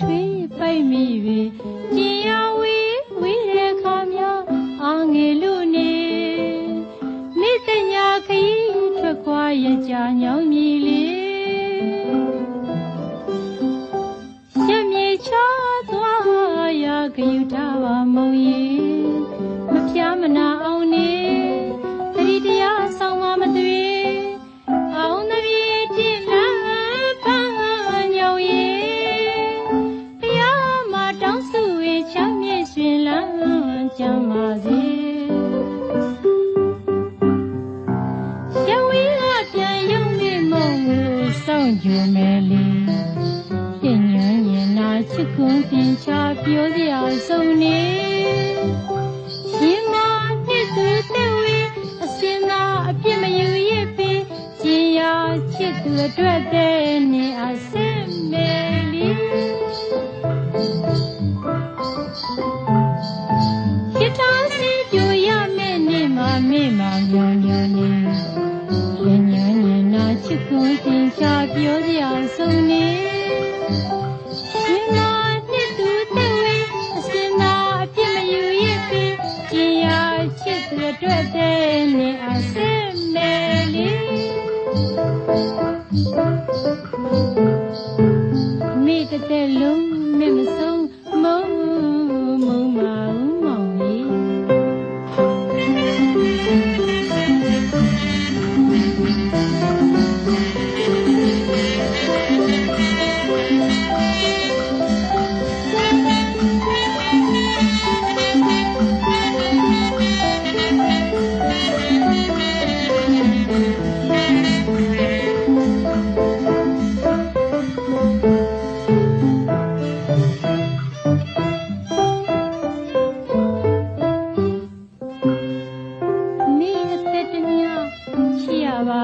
ထွေးပိတ်မိပြီကြည်ရဝေးဝေးတဲ့ခါများအာငယ်လူနေမိစညာခရီးထွက်ခွာရကြညောင်းမြည်လေရမြေချသွားရာဂယုတဘာမုံရီ ချစ်ခွန်းသင်ချပြောစရာစုံနေရှင်မနှစ်သူတဲ့ဝီအစင်သာအပြစ်မယူရပေကျင်ရချစ်သူအတွက်တဲ့နေအစင်မယ်လေရထားစီကြိုရမယ့်နေ့မှာမေ့မှာညောင်ညောင်နေလင်းညံညံနာချစ်ခွန်းတင်ချပြောစရာဆုံးနေ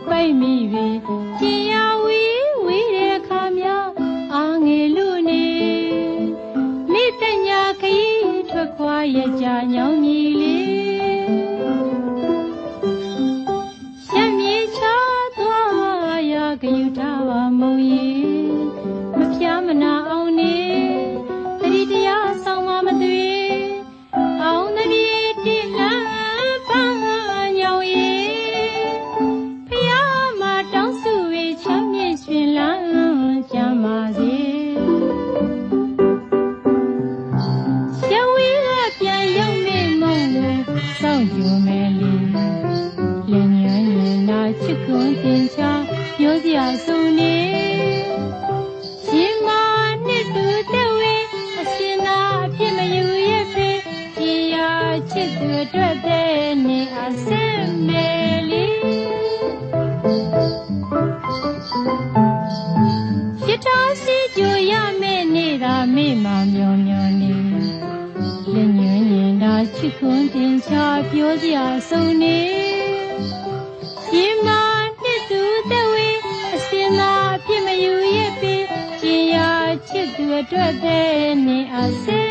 ပါတော့မောင်ကြီးမောင်ကြီးလိုက်တဲ့စာလွာတောက်ကြနေကရှုပ်လာပါတယ်လေဘယ်နည်းပြန်လာမှလဲစားရဲပါလိမလားအပြေးအလွှာရှာဖွေပြန်ရပါမလားဒီတော့စာလာကလေးအပန်းပြေရှင်မထွေးပိုက်မိပြီကျင်ရဝီဝီတဲ့အခါများအာငယ်လို့နေမိတညာခရီးထွက်ခွာရကြညောင်းမြည်လေးရှမ်းမြေချသွားရာဂယုထားပါမုံရီမပြမနာအောင်နေ န်းတင်ချပြောစရာစုံနေရှင်မနှစ်သူတဲ့ဝေအစင်သာအဖြစ်မယူရပေကြည်ရချစ်သူအတွက်တဲ့နေအစင်မယ်လေရထားစီကြိုရမယ့်နေ့သာမေ့မှမျောမျောနေလက်ညွန်ရင်သာချစ်ခွန်းတင်ချပြောစရာစုံနေ စ်သူ